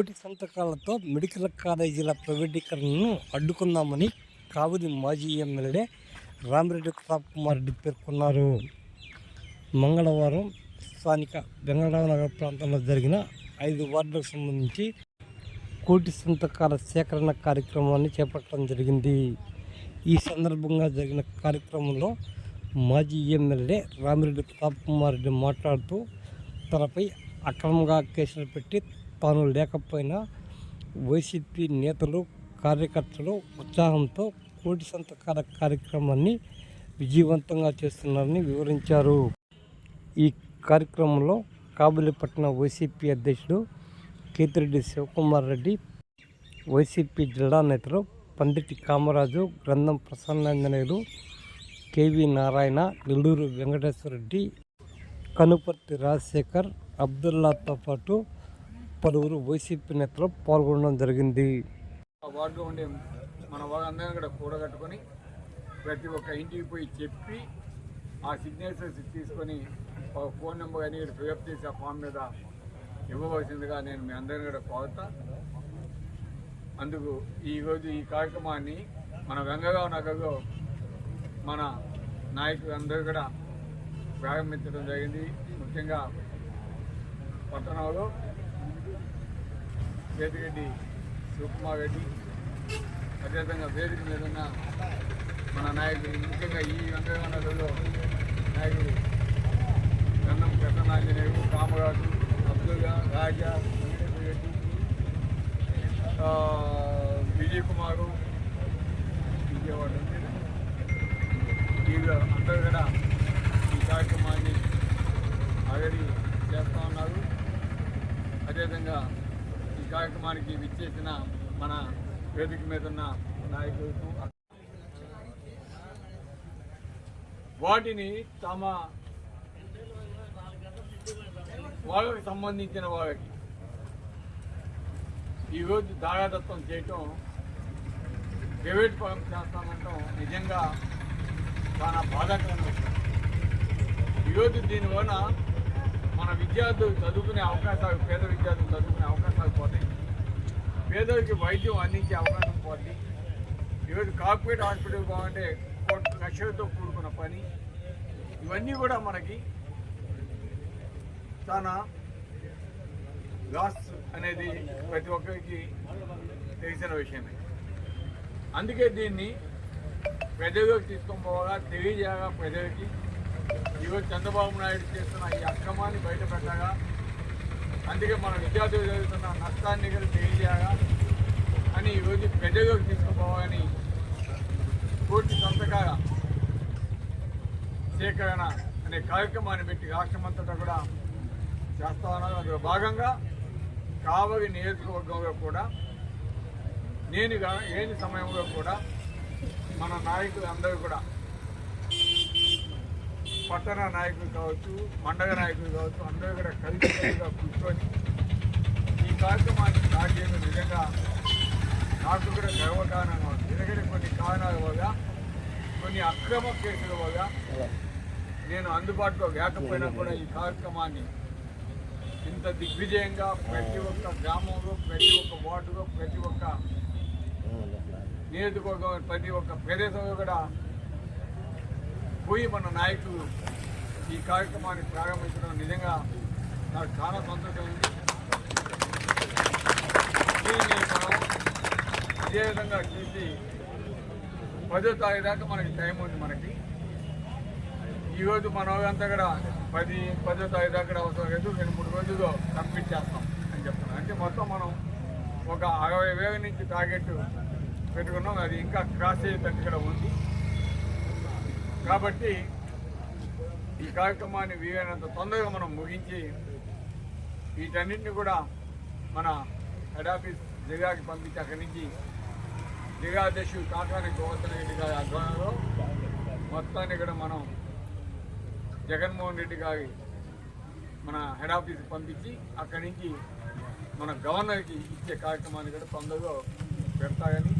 కోటి సంతకాలతో మెడికల్ కాలేజీల ప్రైవేటీకరణను అడ్డుకుందామని కావలి మాజీ ఎమ్మెల్యే రామిరెడ్డి ప్రతాప్ కుమార్ రెడ్డి పేర్కొన్నారు. మంగళవారం స్థానిక వెంగళరావు నగర్ ప్రాంతంలో జరిగిన ఐదు వార్డులకు సంబంధించి కోటి సంతకాల సేకరణ కార్యక్రమాన్ని చేపట్టడం జరిగింది. ఈ సందర్భంగా జరిగిన కార్యక్రమంలో మాజీ ఎమ్మెల్యే రామిరెడ్డి ప్రతాప్ కుమార్ రెడ్డి మాట్లాడుతూ తనపై అక్రమంగా కేసులు పెట్టి తాను లేకపోయినా వైసీపీ నేతలు కార్యకర్తలు ఉత్సాహంతో కోటి సంతకాల కార్యక్రమాన్ని విజయవంతంగా చేస్తున్నారని వివరించారు. ఈ కార్యక్రమంలో కాబులిపట్నం వైసీపీ అధ్యక్షుడు కేతిరెడ్డి శివకుమార్ రెడ్డి వైసీపీ జిల్లా నేతలు పండిటి కామరాజు గ్రంథం ప్రసన్నాంజనేయులు కేవీ నారాయణ నెల్లూరు వెంకటేశ్వర రెడ్డి కనుపర్తి రాజశేఖర్ అబ్దుల్లాతో పాటు పలువురు వైసీపీ నేతలు పాల్గొనడం జరిగింది. ఆ వార్డులో ఉండే మన వాళ్ళందరం కూడా కూడగట్టుకొని ప్రతి ఒక్క ఇంటికి పోయి చెప్పి ఆ సిగ్నేచర్స్ తీసుకొని ఒక ఫోన్ నెంబర్ అని ఫిల్అప్ చేసి ఆ ఫామ్ మీద ఇవ్వవలసిందిగా నేను మీ అందరిని కూడా కోరుతా. అందుకు ఈరోజు ఈ కార్యక్రమాన్ని మన వెంగగావ్ నగర్లో మన నాయకులు అందరూ కూడా ప్రారంభించడం జరిగింది. ముఖ్యంగా పట్టణంలో వేదిరెడ్డి శివకుమార్ రెడ్డి. అదేవిధంగా వేదిక మీద ఉన్న మన నాయకుడు ముఖ్యంగా ఈ వెంకయ్యలో నాయకుడు గన్నం ప్రసన్నాంజనేయుడు కామరాజు అబ్దుల్గా రాజా వెంకటేశ్వర రెడ్డి విజయ్ కుమారు విజయవాడ. అందరూ కూడా ఈ కార్యక్రమాన్ని ఆల్రెడీ చేస్తూ ఉన్నారు అదేవిధంగా ఈ కార్యక్రమానికి విచ్చేసిన మన వేదిక మీద ఉన్న నాయకులకు వాటిని తమ వాళ్ళకి సంబంధించిన వాళ్ళకి ఈరోజు దాయాదత్వం చేయటం ప్రైవేట్ పరం చేస్తామంటాం నిజంగా చాలా బాధాకరంగా ఈరోజు దీనివల్ల మన విద్యార్థులు చదువుకునే అవకాశాలు పేద విద్యార్థులు చదువుకునే అవకాశాలు పోతాయి. పేదలకి వైద్యం అందించే అవకాశం పోతుంది. ఈరోజు కార్పొరేట్ హాస్పిటల్ బాగుంటే కోట్ల లక్షలతో కూడుకున్న పని. ఇవన్నీ కూడా మనకి చాలా లాస్ అనేది ప్రతి ఒక్కరికి తెలిసిన విషయమే. అందుకే దీన్ని ప్రజలకు తీసుకొని పోవాలా తెలియజేయగా ప్రజలకి. ఈరోజు చంద్రబాబు నాయుడు చేస్తున్న ఈ అక్రమాన్ని బయటపెట్టగా అందుకే మన విద్యార్థులు జరుగుతున్న నష్టాన్ని కూడా తెలియజేయగా అని ఈరోజు ప్రజలకు తీసుకుపోవాలని పూర్తి సంతకాల సేకరణ అనే కార్యక్రమాన్ని పెట్టి రాష్ట్రమంతటా కూడా చేస్తా ఉన్నారు. అందులో భాగంగా కావలి నియోజకవర్గంలో కూడా నేను ఏని లేని సమయంలో కూడా మన నాయకులు అందరూ కూడా పట్టణ నాయకులు కావచ్చు మండల నాయకులు కావచ్చు అందరూ కూడా కలిసికట్టుగా కూర్చొని ఈ కార్యక్రమాన్ని స్టార్ట్ చేయడం నిజంగా నాకు కూడా గర్వకారణంగా ఉంది ఎందుకంటే కొన్ని కారణాల వల్ల కొన్ని అక్రమ కేసుల వల్ల నేను అందుబాటులో లేకపోయినా కూడా ఈ కార్యక్రమాన్ని ఇంత దిగ్విజయంగా ప్రతి ఒక్క గ్రామంలో ప్రతి ఒక్క వార్డులో ప్రతి ఒక్క నియోజకవర్గం ప్రతి ఒక్క ప్రదేశంలో కూడా పోయి మన నాయకులు ఈ కార్యక్రమాన్ని ప్రారంభించడం నిజంగా నాకు చాలా సంతోషం ఉంది ఇదే విధంగా చేసి పదో తారీఖు దాకా మనకి టైం ఉంది మనకి. ఈరోజు మన వాళ్ళంతా కూడా పది పదో తారీఖు దాకా అవసరం లేదు. రెండు మూడు రోజుల్లో కంప్లీట్ చేస్తాం అని చెప్తున్నాం అంటే మొత్తం మనం ఒక అరవై వేల నుంచి టార్గెట్ పెట్టుకున్నాం. అది ఇంకా క్రాస్ అయ్యేటట్టు కూడా ఉంది. కాబట్టి ఈ కార్యక్రమాన్ని వీలైనంత తొందరగా మనం ముగించి వీటన్నింటినీ కూడా మన హెడ్ ఆఫీస్ జిల్లాకి పంపించి అక్కడి నుంచి జిల్లా అధ్యక్షుడు కాకాని గోవర్ధన రెడ్డి గారి ఆధ్వర్యంలో మొత్తాన్ని కూడా మనం జగన్మోహన్ రెడ్డి గారి మన హెడ్ ఆఫీస్కి పంపించి అక్కడి నుంచి మన గవర్నర్కి ఇచ్చే కార్యక్రమాన్ని కూడా తొందరగా పెడతాయని